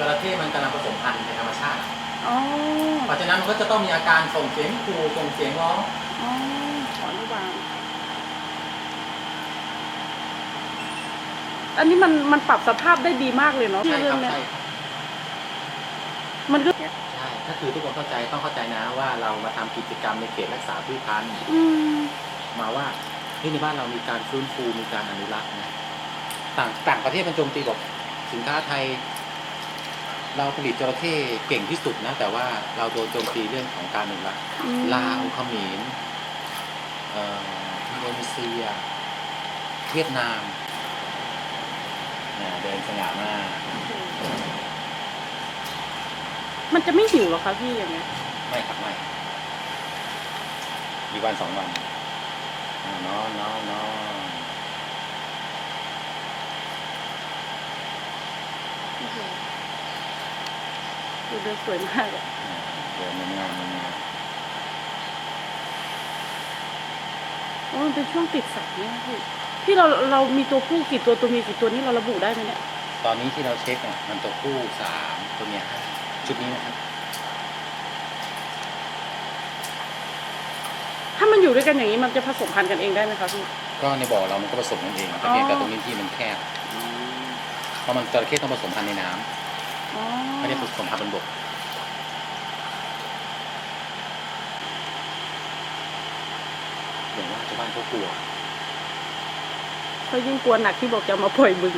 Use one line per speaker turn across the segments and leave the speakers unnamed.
จระเข้มันกำลังผสมพันธุ์ในธรรมชาติ
อ๋อ
เพราะฉะนั้นมันก็จะต้องมีอาการส่งเสียงขู่ส่งเสียงร้อง
อ๋อขออนุบาลอันนี้มันมันปรับสภาพได้ดีมากเลยเนาะ
ใช่
เรื่
ค
อ
รับ
งเนี้ย
ใช่ครับ
มันก็
ใช่ก็คือทุกคนเข้าใจต้องเข้าใจนะว่าเรามาทำกิจกรรมในเขตรักษาพืชพันธุ์
อืม
มาว่าเฮ้ยในบ้านเรามีการฟื้นฟูมีการอนุรักษ์นะต่างต่างประเทศมันโจมตีบอกสินค้าไทย เราผลิตจระเข้เก่งที่สุดนะ แต่ว่าเราโดนโจมตีเรื่องของการอนุรักษ์
อืม
ลาวเขมรเอ่ออินโดนีเซีย เวียดนามนะเดินสง่ามาก
มันจะไม่หิวหรอคะพี่อย่างเงี้ย
ไม่ครับไม่อีกวันสองวันอ่านอนนอนนอน
โอ้โห ดูเดินสวยมากอะ
อ่าเดินงามงาม
โอ้มันเป็นช่วงติดสัตว์เนี่ยพี่พี่เราเรามีตัวผู้กี่ตัวตัวเมียกี่ตัวนี่เราระบุได้ไหมเนี่ย
ตอนนี้ที่เราเช็คเนี่ยมันตัวผู้สามตัวเมียห้าชุดนี้นะครับ
ถ้ามันอยู่ด้วยกันอย่างนี้มันจะผสมพันธุ์กันเองได้ไหมคะพี่
ก็ในบ่อเรามันก็ผสมกันเองแต่
อ๋อ
เพียงแต่ตรงนี้ที่มันแคบเพราะมันจระเข้ต้องผสมพันธุ์ในน้ำ
อ๋อ
ไม่ได้ผสมพันธุ์บนบกอย่างว่าชาวบ้านเขากลัว
เขายิ่งกลัวหนักที่บอกจะเอามาปล่อยบึง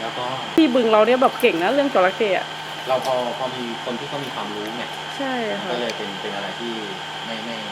แล้วก็
ที่บึงเราเนี่ยแบบเก่งนะเรื่องจระเข้อะ
เราพอพอมีคนที่เขามีความรู้เนี่ย
ใช่
มัน
ค่ะ
ก็เลยเป็นเป็นอะไรที่ไม่ไม่ไม่